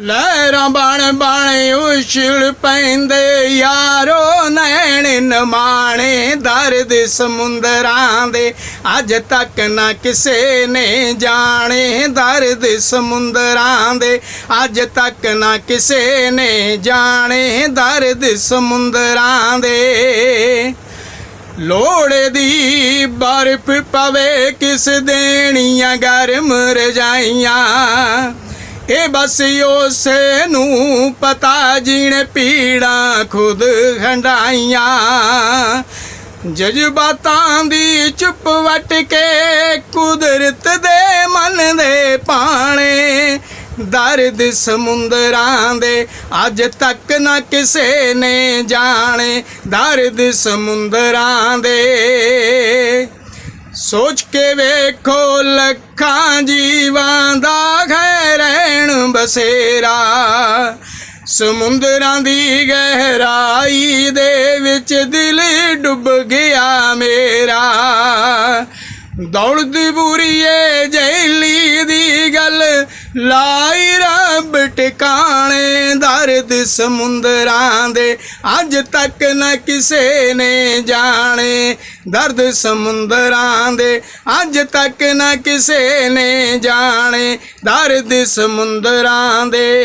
ਲਹਿਰਾਂ ਬਣ ਬਣ ਉਛਲ ਪੈਂਦੇ, ਯਾਰੋ ਨੈਣ ਨਮਾਣੇ ਦਰਦ ਸਮੁੰਦਰਾਂ ਦੇ। ਅੱਜ ਤੱਕ ਨਾ ਕਿਸੇ ਨੇ ਜਾਣੇ ਦਰਦ ਸਮੁੰਦਰਾਂ ਦੇ। ਅੱਜ ਤੱਕ ਨਾ ਕਿਸੇ ਨੇ ਜਾਣੇ ਦਰਦ ਸਮੁੰਦਰਾਂ ਦੇ। ਲੋੜ ਦੀ ਬਰਫ ਪਵੇ ਕਿਸ ਦੇਣੀਆਂ ਗਰਮ ਰਜਾਈਆਂ। ਇਹ ਬਸ ਉਸੇ ਨੂੰ ਪਤਾ ਜਿਹਨੇ ਪੀੜਾਂ ਖੁਦ ਹੰਡਾਈਆਂ ਜਜ਼ਬਾਤਾਂ ਦੀ ਚੁੱਪ ਵਟ ਕੇ ਕੁਦਰਤ ਦੇ ਮਨ ਦੇ ਪਾਣੇ। ਦਰਦ ਸਮੁੰਦਰਾਂ ਦੇ ਅੱਜ ਤੱਕ ਨਾ ਕਿਸੇ ਨੇ ਜਾਣੇ। ਦਰਦ ਸਮੁੰਦਰਾਂ ਦੇ ਸੋਚ ਕੇ ਵੇਖੋ ਲੱਖਾਂ ਜੀਵਾਂ ਦਾ ਰਹਿਣ ਬਸੇਰਾ, ਸਮੁੰਦਰਾਂ ਦੀ ਗਹਿਰਾਈ ਦੇ ਵਿੱਚ ਦਿਲ ਡੁੱਬ ਗਿਆ ਮੇਰਾ। ਦੌੜਦੀ ਬੁਰੀਏ ਜੈਲੀ ਦੀ ਗੱਲ ਲਾਈ ਰੱਬ ਟਿਕਾਣੇ ਦਰਦ ਸਮੁੰਦਰਾਂ ਦੇ। ਅੱਜ ਤੱਕ ਨਾ ਕਿਸੇ ਨੇ ਜਾਣੇ ਦਰਦ ਸਮੁੰਦਰਾਂ ਦੇ। ਅੱਜ ਤੱਕ ਨਾ ਕਿਸੇ ਨੇ ਜਾਣੇ ਦਰਦ ਸਮੁੰਦਰਾਂ ਦੇ।